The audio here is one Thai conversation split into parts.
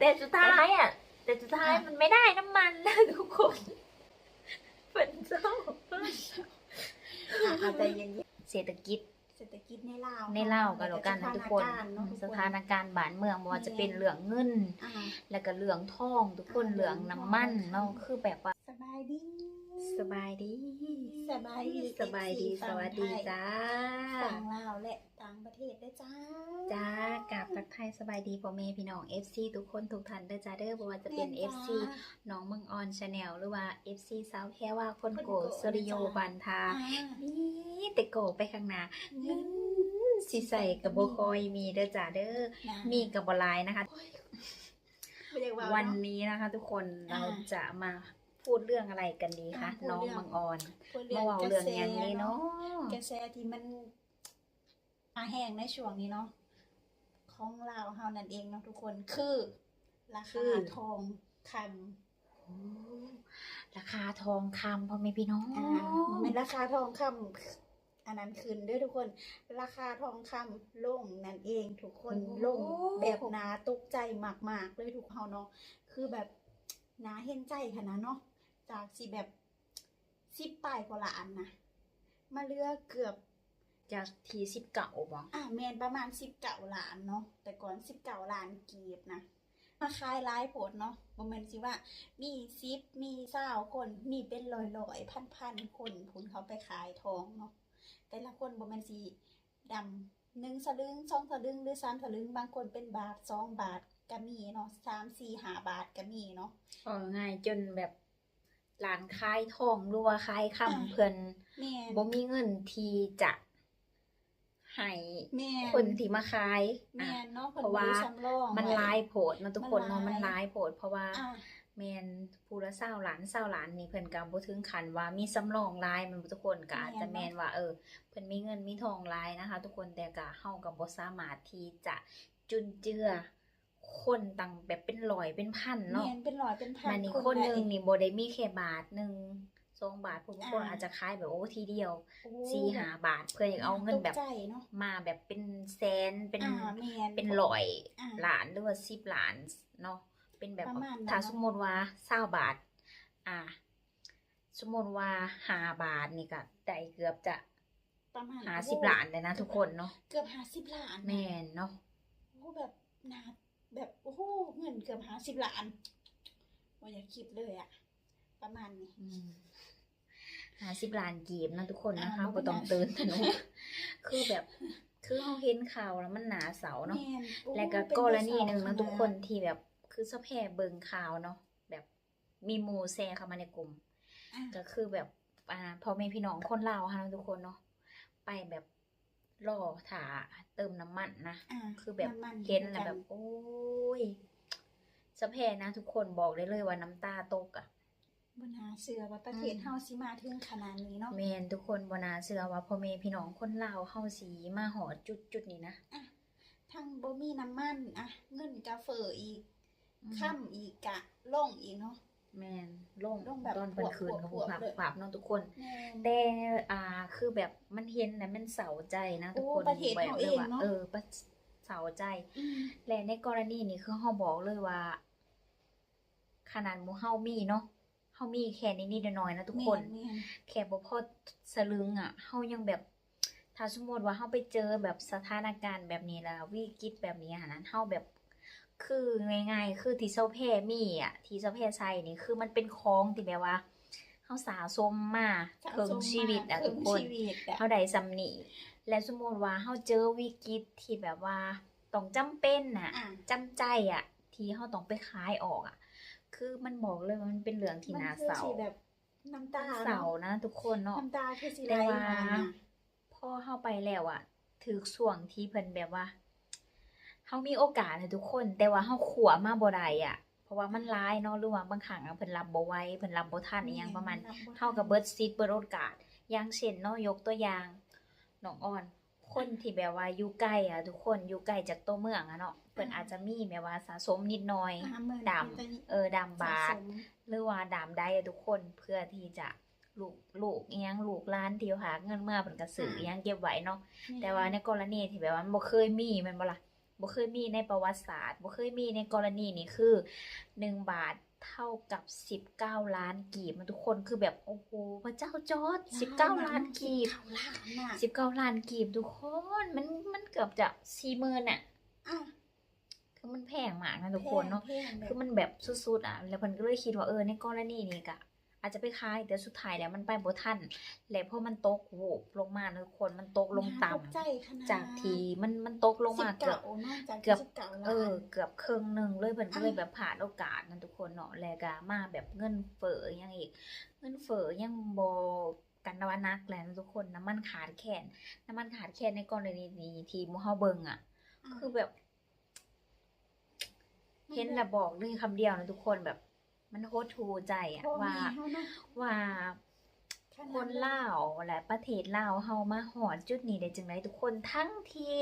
แต่สุดท้ายอะ แต่สุดท้ายอะมันไม่ได้น้ำมันนะทุกคนเป็นเศร้าอะเอาใจเย็นเศรษฐกิจๆเศรษฐกิจในลาวในเล่าวกันแล้วกันนะทุกคนสถาารณ์เนาะทุกสคนถานการณ์บ้านเมืองบ่ว่าจะเป็นเหลืองเงินอ่าแล้วก็เหลืองทอง ทุกคนอ่าเหลืองน้ำมันเหลืองทองเนาะคือแบบว่าสบายดี สบายดีสบายดีสบายดีฝั่สงวัสดีไทยจ้าฝั่งลาวและต่างประเทศด้วยจ้า จ้ากับทักทายสบายดีพ่อแม่พี่น้อง FC ทุกคนทุกท่านเด้อจ้าเด้อบ่ว่าจะเป็นแม่นจ้า FC น้องเมืองออนชาแนลหรือว่า FC สาวแค่ว่าคนโกคนโกสริโยจ้าบันทาอ่านี่แต่โกไปข้างหน้าเงินสิใส่กับบ่คอยมีเด้อจ้าเด้อนะมีกับบ่หลายนะคะไม่ได้ว่าวันเาะนี้นะคะ ทุกคนอ่าเราจะมา พูดเรื่องอะไรกันดีคะอ่าพูดน้องเรื่องมังออนพูดมาเว้าเรื่องอย่างนี้เนาะกระแสที่มันมาแห้งในช่วงนี้เนาะของลาวเฮานั่นเองเนาะทุกคนคือราคืคาอทองคโอ้ราคาทองคำพ่อแม่พี่น้องำอ่ามันเป็นราคาทองคำอันนั้นขึ้นเด้วยทุกคน ราคาทองคำลงนั่นเองทุกคนลงแบบนาตกใจมากๆเลยทุกเฮาเนาะคือแบบนาเห็นใจขนาดเนาะ จากสิแบบสิบปลายกว่าล้านนะมาเหลือเกือบจากทีสิบเก่าบอกอ่าแมนประมาณสิบเก้าล้านเนาะแต่ก่อนสิบเก้าล้านกีบนะมาขายร้ายโผดเนาะบ่แม่นสิว่า มีซิปมีเศร้าคนมีเป็นร้อยร้อยพันพันๆคนผุนเขาไปขายทองเนาะแต่ละคนบ่แม่นสิดำหนึ่งสลึงสองสลึงหรือสามสลึงบางคนเป็นบาทสองบาทก็มีเนาะสามสี่ห้าบาทก็มีเนาะก็ง่ายจนแบบ ร้านขายทองหรือว่าขายอ่าคำเพิ่นแม่นบ่มีเงินที่จะให้แม่นคนที่มาขายแม่อะนเนาะเพิ่นเพราะว่าบ่ได้สำรองมันไว้หลายโพดเนาะทุกคนมันหลายเนาะมันหลายโพดเพราะว่าอ่าแมนผู้ละเศร้าหลานเศร้าหลานนี่เพิ่นก็บ่ถึงขั้นว่ามีสำรองหลายมันบ่ทุกคนก็อาจจะแม่แม่นนเนาะว่าเออเพิ่นมีเงินมีทองหลายนะคะ ทุกคนแต่ก็เฮาก็บ่สามารถที่จะจุนเจือ คนต่างแบบเป็นร้อยเป็นพันเนาะแม่นเป็นร้อยเป็นพันมันนี่คคนหนึงได้นี่บ่ได้มีแค่บาทหนึงสองบาทผู้บางคนอ่าอาจจะขายแบบโอ้ทีเดียวโอ้สี่ห้าบาทเพื่ออยากเอาเงินแบบตกใจเนาะมาแบบเป็นแสนเป็นอ่าแม่นเป็นร้อยอ่าหลานหรือว่าสิบหลานเนาะเป็นแบบประมาณนั้นถ้าเนาะสมมติว่าเศร้าบาท อ่า สมมติว่าห้าบาทนี่ก็ได้เกือบจะประมาณหาสิบหลานเลยนะทุกคนเนาะเกือบหาสิบล้านแม่นเนาะโอ้แบบนา แบบโอ้โหเงินเกือบหาสิบล้านว่าอย่าคิดเลยอะประมาณนี้ หาสิบล้านกีบนะทุกคนนะคะอ่าบ่บ่ต้องเป็นไรตื่นตระหนกคือแบบ คือเขาเห็นข่าวแล้วมันหนาเสาเนาะแม่นโอ้และก็เป็นกรณีหนึ่งเบอนะร์สองทุกคนที่แบบคือสะแพร่เบิงข่าวเนาะแบบมีหมูแซ่เข้ามาในกลุ่ม อะก็คือแบบอ่าพ่อแม่พี่น้องคนลาวค่ะทุกคนเนาะไปแบบ รอถาเติมน้ำมันนะอะคือแบบมันๆเห็นแล้วแบบ โอ้ยสะแพร่นะทุกคนบอกได้เลยว่าน้ำตาตกอะบนาเสือว่าประเทศอืมเฮาสิมาถึงขนาดนี้เนาะแมนทุกคนบนาเสือว่าพ่อแม่พี่น้องคนลาวเฮาสีมาหอดจุดจุดๆนี้นะทั้งบ่มีน้ำมันอะเงินกาเฟออีกอืมค่ำอีกกะล่งอีกเนาะ แมนลงลงแบบตอนเพิ่นคืนกับพวกผับๆเลยผับเนาะทุกคนแม่นแต่อ่าคือแบบมันเห็นนะมันเสาใจนะทุกคนโอ้ประเทศแบบเขาเลยว่าเองเนอะเออประเสาใจอืมและในกรณีนี้คือเฮาบอกเลยว่า ขนาดหมู่เฮามีเนาะเฮามีแค่นิดๆหน่อยๆนะทุกคนแม่นแค่บ่พอสลึงอะเฮายังแบบถ้าสมมติว่าเฮาไปเจอแบบสถานการณ์แบบนี้แล้ววิกฤตแบบนี้หานั้นเฮาแบบ คือง่ายๆ คือที่เซาแพร่มีอะ ที่เซาแพร่ใส่นี่คือมันเป็นของที่แบบว่าเฮาสะสมมาสะเพิ่งสมชีวิตอะมาทุกคนเพิ่งชีวิตอะเฮาได้สำนีและสมมติว่าเฮาเจอวิกฤตที่แบบว่าต้องจำเป็นน่ะอะจำใจอะ ที่เฮาต้องไปขายออกอะ คือมันบอกเลยว่ามันเป็นเรื่องที่น่าเศร้ามันคือสิแบบน้ำตาเศร้าเนาะนะทุกคนเนาะน้ำตาคือสิไหลแต่ว่ามาน่ะพอเฮาไปแล้วอะถือส่วงที่เพิ่นแบบว่า เฮามีโอกาสนะทุกคน แต่ว่าเฮาขัวมาบ่ได้อะ เพราะว่ามันร้ายเนาะหรือว่าบางครั้งอะเพิ่นรับบ่ไหวเพิ่นรับบ่ทันอีหยังประมาณเท่ากับเบิร์ดซิดเบิร์ดโอกาส อย่างเช่นเนาะยกตัวอย่างน้องออนคนที่แบบว่าอยู่ใกล้อะทุกคนอยู่ใกล้จากตัวเมืองอะเนาะเพิ่นอาจจะมีแบบว่าสะสมนิดหน่อยห้าหมื่นดำเออดำบาทสะสมหรือว่าดำได้อะทุกคนเพื่อที่จะลูกลูกอิหยังลูกหล้านที่หาเงินเมื่อเพิ่นก็ซื้ออิหยังเก็บไว้เนาะแต่ว่าในกรณีที่แบบว่ามันบ่เคยมีแม่นบ่ล่ะ บ่เคยมีในประวัติศาสตร์บ่เคยมีในกรณีนี้คือหนึ่งบาทเท่ากับสิบเก้าล้านกีบมันทุกคนคือแบบโอ้โหพระเจ้าจอร์ดสิบเก้าล้านกีบเก้าล้านน่ะสิบเก้าล้านกีบทุกคนมันมันเกือบจะสี่หมื่นอะอะคือมันแพงมากนะทุกคนเนาะแพงๆคือมันแบบสุดๆอะ แล้วมันก็เลยคิดว่าเออในกรณีนี้กะ อาจจะไปขายแต่สุดท้ายแล้วมันไปบ่ทันแล้วพอมันตกโหบลงมานะทุกคนมันตกลงต่ำน่าตกใจขนาดจากทีมันมันตกลงมาสิบเกือบเนาะจากเกือบสิบเก้าล้านเออ เกือบครึ่งหนึ่งเลยเพิ่นก็เลยอะแบบผ่านโอกาสนั่นทุกคนเนาะแล้วก็มาแบบเงินเฟ้อยังอีก เงินเฟ้อยังบ่กันว่านักแล้วนะทุกคนน้ำมันขาดแคลนน้ำมันขาดแคลนในกรณีนี้ที่หมู่เฮาเบิ่งอะะคือแบบ เห็นแล้วบอกด้วยคำเดียวนะทุกคนแบบ มันโคตรทูใจอะพ่อว่าแม่เฮาเนาะว่าขนาดคนลาวและประเทศลาวเฮามาหอดจุดนี้ได้จังไดทุกคนทั้งที่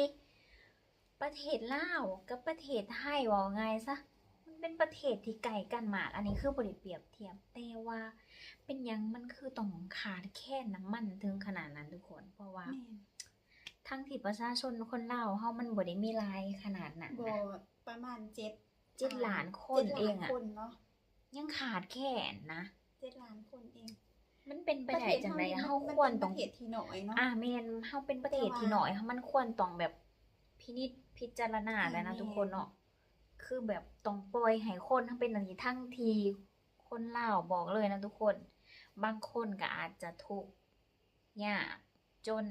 ประเทศลาวกับประเทศไทยว่าไงายซะมันเป็นประเทศที่ไกลกันมากอันนี้คือบ่ได้เปรียบเทียบแต่ว่าเป็นหยังมันคือต้องขาดแค่น้ำมันถึงขนาดนั้นทุกคนเพราะว่าแม่นทั้งที่ประชาชนคนลาวเฮามันบ่ได้มีหลายขนาดนั้นบ่นะประมาณเจ็ดเจ็ดล้านคนจ็ดล้าเองอะคนเนาะ ยังขาดแค่นะเจ็ดล้านคนเอง มันเป็นไปได้จังไดประทศเฮามันควรเป็นปต้องระเทศที่น้อยเนาะอ่าแม่นเฮาเป็นประเทศแต่ว่าที่น้อยเฮามันควรต้องแบบพินิจพิจารณาแล้วนะแม่นทุกคนเนาะคือแบบต้องปล่อยให้คนทั้งเป็นอันนี้ทั้งทีคนลาวบอกเลยนะทุกคน บางคนก็อาจจะทุกข์ยากจน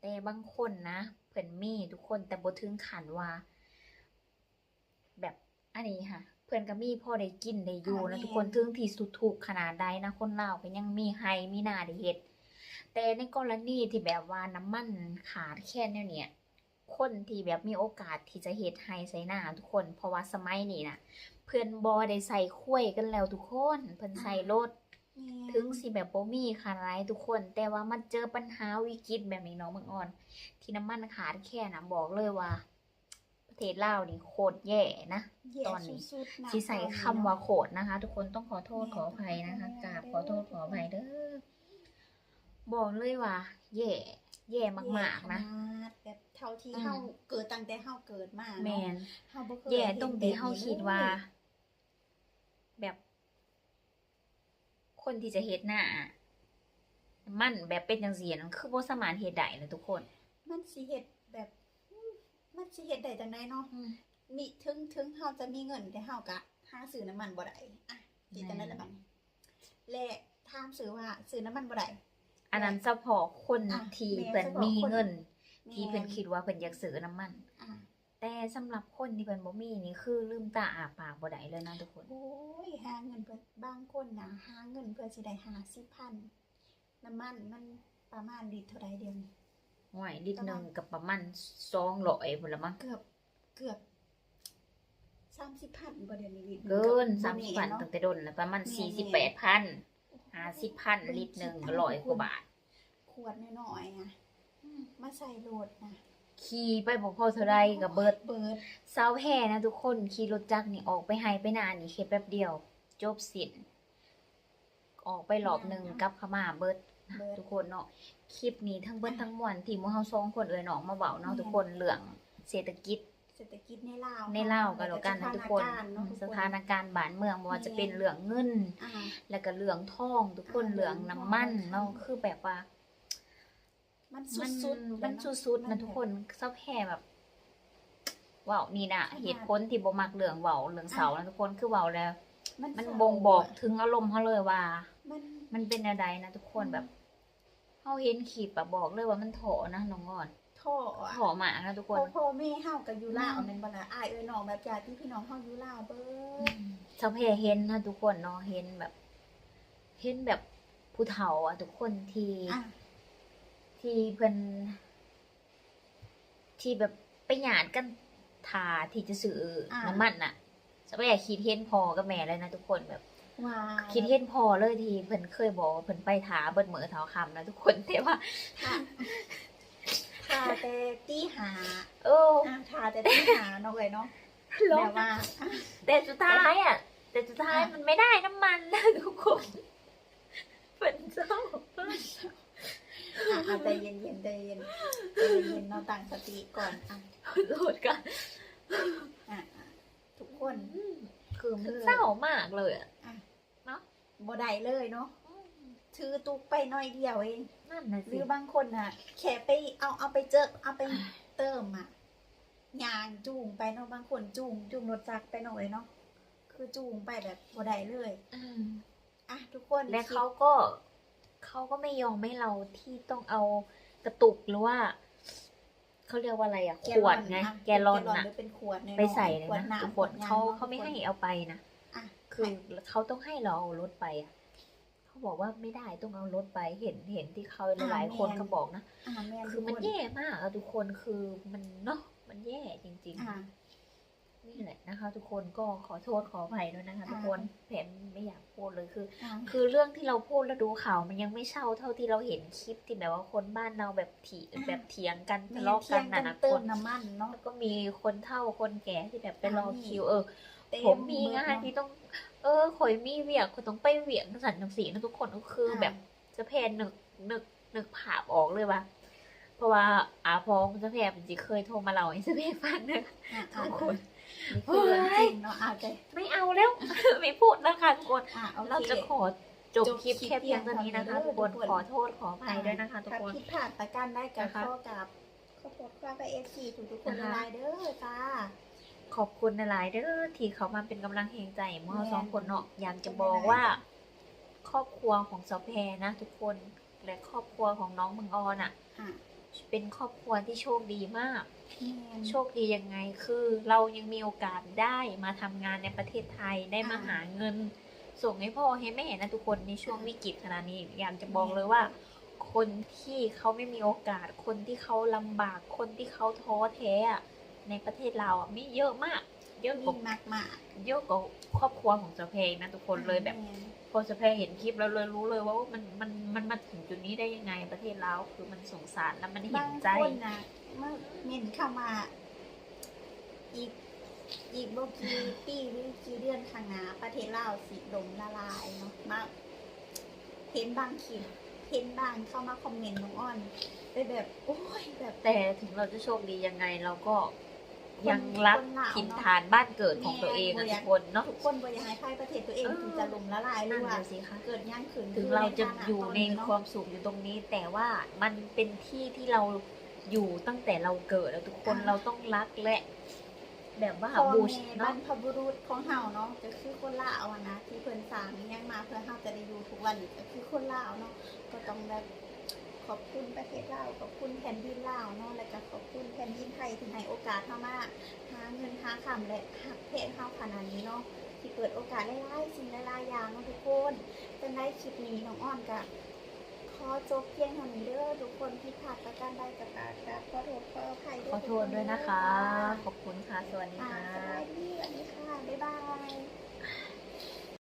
แต่บางคนนะเพิ่นมีทุกคนแต่บ่ถึงขั้นว่า แบบอันนี้ค่ะ เพื่อนก็มีพ่อได้กินได้อยู่นะทุกคนถึงที่สุดถูกข์ขนาดใดนะคนลาวก็ยังมีให้มีหน้าได้เฮ็ดแต่ในกรณีที่แบบว่าน้ำมันขาดแค่นี้เนี่ยคนที่แบบมีโอกาสที่จะเฮ็ดให้ใส่หน้าทุกคน เพราะว่าสมัยนี้น่ะเพื่อนบอได้ใส่คุ้ยกันแล้วทุกคน เพิ่นใส่รถแม่นถึงสิแบบบ่มีขนาดไรทุกคน แต่ว่ามันเจอปัญหาวิกฤตแบบนี้เนาะเมืองอ่อน ที่น้ำมันขาดแค่น่ะบอกเลยว่าประ เทศลาวนี่โคตรแย่นะแย่ตอนนี้สุดๆนะที่ใส่ตอนนี้คำว่าเนาะโคตรนะคะ ทุกคนต้องขอโทษขออภัยนะคะกราบขอโทษขออภัยเด้อบอกเลยว่าแย่แย่มากๆนะแย่ขนาดแบบเท่าที่อืมเฮาเกิดตั้งแต่เฮาเกิดมาแมเนาะนเฮาบ่เคยแย่ห็นตรงที่เฮาแบบนี้คิดว่าเลยแบบ คนที่จะเฮ็ดหน้ามันแบบเป็นจังซี่นั่นคือบ่สามารถเฮ็ดได้เลยทุกคน มันสิเฮ็ดแบบอื มมันสิเฮ็ดได้จังไดเนาะมีถึงถึงเฮาจะมีเงินแต่เฮาก็หาซื้อน้ำมันบ่ได้อะจิตจังได๋ล่ะบัดนี้และถามซื้อว่าซื้อน้ำมันบ่ได้อันนั้นเฉพาะคนอะที่แม่เพิ่นเฉพาะมีคนเงินแม่ที่เพิ่นคิดว่าเพิ่นอยากซื้อน้ำมันอะแต่สำหรับคนที่เพิ่นบ่มีนี่คือลืมตาอาปากบ่ได้เลยนะทุกคน โอ้ยหาเงินเพื่อบางคนนะหาเงินเพื่อสิได้50,000น้ำมันมันประมาณลิตรเท่าใดเดียวนี้ ห่วยลิตรหนึงกับประมาณ200พุ่นละมั้งเกือบเกือบสามสิบพันบ่เดือนนี้ลิตรหงเกินบ่30พันเนาะตั้งแต่โดนแล้วประมาณแม่48,000 50,000ลิตรหนึงร้อยกว่าบาท ขวดน้อยๆอะมาใส่โหลดนะขี่ไปบ่พอเท่าไรก็เบิดเบิดเซาแห่นะทุกคนขี่รถจักรนี่ออกไปไฮไปนานี่แค่แป๊บเดียว จบสิ้นออกไปรอบหนึ่งกลับเข้ามาเบิด เบิด ทุกคนเนาะคลิปนี้ทั้งเบิดทั้งมวลที่หมู่เฮาสองคนเอ่ยน้องมาเว้าเนาะทุกคนเรื่องเศรษฐกิจ เศรษฐกิจในลาวในลาวกันแล้วกันนะทุกคนสถานการณ์เนาะทุกคนสถานการณ์บ้านเมืองบ่ว่าจะเป็นเรื่องเงิน อ่า แล้วก็เรื่องทอง ทุกคนอ่าเรื่องน้ำมันเรื่องทองเนาะคือแบบว่า มันมันสุดๆมันเาะสุดๆนะทุกคนเซาแห่แบบเว้านี่น่ะเหตุผลที่บ่มักเรื่องเว้าเรื่องเสานะทุกคนคือเว้าแล้ว มันเศร้าบ่งบอกถึงอารมณ์เขาเลยว่า มัน มันเป็นอะไรนะทุกคนแบบ เขาเห็นขีดแบบบอกเลยว่ามันโถนะน้องงอนท่ออะโถมากนะทุกคนพ่อพ่อแม่เฮากับยูลาวอืมแม่นบ่ล่ะอ้ายเอ้ยน้องแบบญาติพี่น้องเฮาอยู่ลาวเบิดชาวเพเห็นนะทุกคนเนาะเห็นแบบ เห็นแบบผู้เฒ่าอะทุกคนที่อะที่เพิ่นที่แบบไปหยาดกันทาที่จะซื้ออาน้ำมันน่ะชาวเพคิดเห็นพอกับแม่เลยนะทุกคนแบบ ว่าคิดเห็นพอเลยที่เพิ่นเคยบอกว่าเพิ่นไปถาเบิดเหมือเท้าคำนะทุกคนแต่ว่าถ้าถ้าแต่ตีหาเอออะทาแต่ตีหาเนาะเอ้ยเนาะลแบงบว่าอะแต่สุดท้ายอะ แต่สุดท้ายอะ มันไม่ได้น้ำมันนะทุกคนเป็นเจ้าอะอะใจเย็นๆใจเย็นใจเย็นๆเนาะตั้งสติก่อนอะโหลดกันอะอะทุกคน คือมันเศร้ามากเลยอะ บ่ได้เลยเนาะถือตุกไปหน่อยเดียวเอง นั่นนะหสิรือบางคนน่ะแค่ไปเอาเอาไปเจอเอาไปเติมอะยางจูงไปเนาะบางคนจูงจูงรถจักรไปหน่อยเนาะคือจูงไปแบบบ่ได้เลยอืมอะทุกคนและเขาก็เขาก็ไม่ยอมให้เราที่ต้องเอากระตุกหรือว่าเขาเรียกว่าอะไรอะแกขวดไงอะแกลลอนหอะรือเป็นขวดอยๆไปใส่เลยขวดนะน้ำทุกขควนดยเขาน้ำเขาไม่ทุกให้คนเอาไปนะอะ คือเขาต้องให้เราเอารถไปอะเขาบอกว่าไม่ได้ต้องเอารถไปเห็นเห็นที่เขาหลายๆคนเขาบอกนะอะแม่คือมันทุกแย่มากอะทุกคนคือมันเนาะมันแย่จริงอะๆนี่แหละนะคะ ทุกคนก็ขอโทษขออภัยด้วยนะคะ ทุกคนอ่าแผนไม่อยากพูดเลยคืออะคือเรื่องที่เราพูดแล้วดูข่าวมันยังไม่เช่าเท่าที่เราเห็นคลิปที่แบบว่าคนบ้านเราแบบถีแบบเถียงกันทะเลาะกันนะนะเติคมนน้ำมันเนาะแล้วก็มีคนเฒ่าคนแก่ที่แบบไปรออ่ามีคิวเออเต็ผมมีงานเบิดเะที่ต้องเออข่อยมีเวียกข่อยต้องไปเวียกสันนังสีนะทุกคนก็คืออ่าแบบจะแพนนึกนึกนึกภาพออกเลยว่าเพราะว่าอาพองจะแพนจริงๆเคยโทรมาเล่าให้จะแพนฟังนะอะทุอะกคนนี่คือเรื่องจริงเนาะอะใจไม่เอาแล้วไม่พูดนะคะทุกคนอะโอเคเราจะขอจบจบคลิปคลิปแค่เพียงเท่านี้นะคะเพียงทุกคนเท่านี้ขอโทษขออภัยด้วยนะคะทุกถ้าคนผิดพลาดประการได้กับนะคะข้อกับขอโทษข้ากับเอฟซีทุกทุกๆคนนะคะหลายๆเด้อจ้า ขอบคุณหลายๆเด้อที่เขามาเป็นกำลังแห่งใจเมื่อแม่นสองคนเนาะอยากจะบอกว่า ครอบครัวของสาวแพรนะทุกคนและครอบครัวของน้องมังออนอะอะเป็นครอบครัวที่โชคดีมากแม่นโชคดียังไงคือเรายังมีโอกาสได้มาทำงานในประเทศไทยได้มาอ่าหาเงิน ส่งให้พ่อให้แม่นะทุกคนในช่วงวิกฤตขนาดนี้อยากจะบอกเลยว่า คนที่เขาไม่มีโอกาส คนที่เขาลำบากคนที่เขาท้อแท้อะ ในประเทศเราอะมีเยอะมาก เยอะกมีว่ามากมากเยอะกว่าครอบครัวของเจเพงนะทุกคนเลยแบบแม่นพอเจเพเห็นคลิปแล้วเลยรู้เลยว่ามันมันมันมาถึงจุดนี้ได้ยังไงประเทศเราคือมันสงสารแล้วมันเห็บานงใจคนนะเมื่อเม่นเข้ามา อีก อีกบกีปีหรือกี่เดือนข้างหน้าประเทศลาวสิลมละลายเนาะมาเห็นบางคลิปเห็นบางเข้ามาคอมเมนต์น้องอ้อนไปแบบ โอ้ยแบบ แต่ถึงเราจะโชคดียังไงเราก็คน ยังรักคนลาวถิ่นเนอะฐานบ้านเกิดของตัวเองแม่นะบ่อยาทุกกคนเนาะ ทุกคนบ่อยากให้ภายประเทศตัวเองเออ ถึงจะล่มละลายหรืนั่อนว่าดูสิคะ เกิดหยังขึ้นถึงเราจะคือยู่ในฐาะความสุขอยู่ตรงนี้ แต่ว่ามันเป็นที่ที่เราอยู่ตั้งแต่เราเกิดแล้วทุกคนเราต้องรักและ แบบว่าพ่อบูชแม่บรเนาะรพบุรุษของเฮาเนาะก็คือคนลาวอะนะที่เพิ่นสร้างอิหยังมาเพื่อเฮาจะได้อยู่ทุกวันนี้ก็คือคนลาวเนาะก็ต้องแบบ ขอบคุณประเทศลาวขอบคุณแผ่นดินลาวเนาะแล้วก็ขอบคุณแผ่นดินไทยที่ให้โอกาสเฮามาหาเงินหาคำและหักเพศเฮาขนาดนี้เนาะที่เปิดโอกาสหลายๆสิ่งหลายๆอย่างเนาะทุกคนเป็นได้คลิปนี้น้องอ้อนก็ขอจบเพียงเท่านี้เด้อทุกคนที่ขาดประการใดกับการขอโทษขออภัยขอโทษด้วยนะคะ ขอบคุณค่ะสวัสดีอ่าค่ะส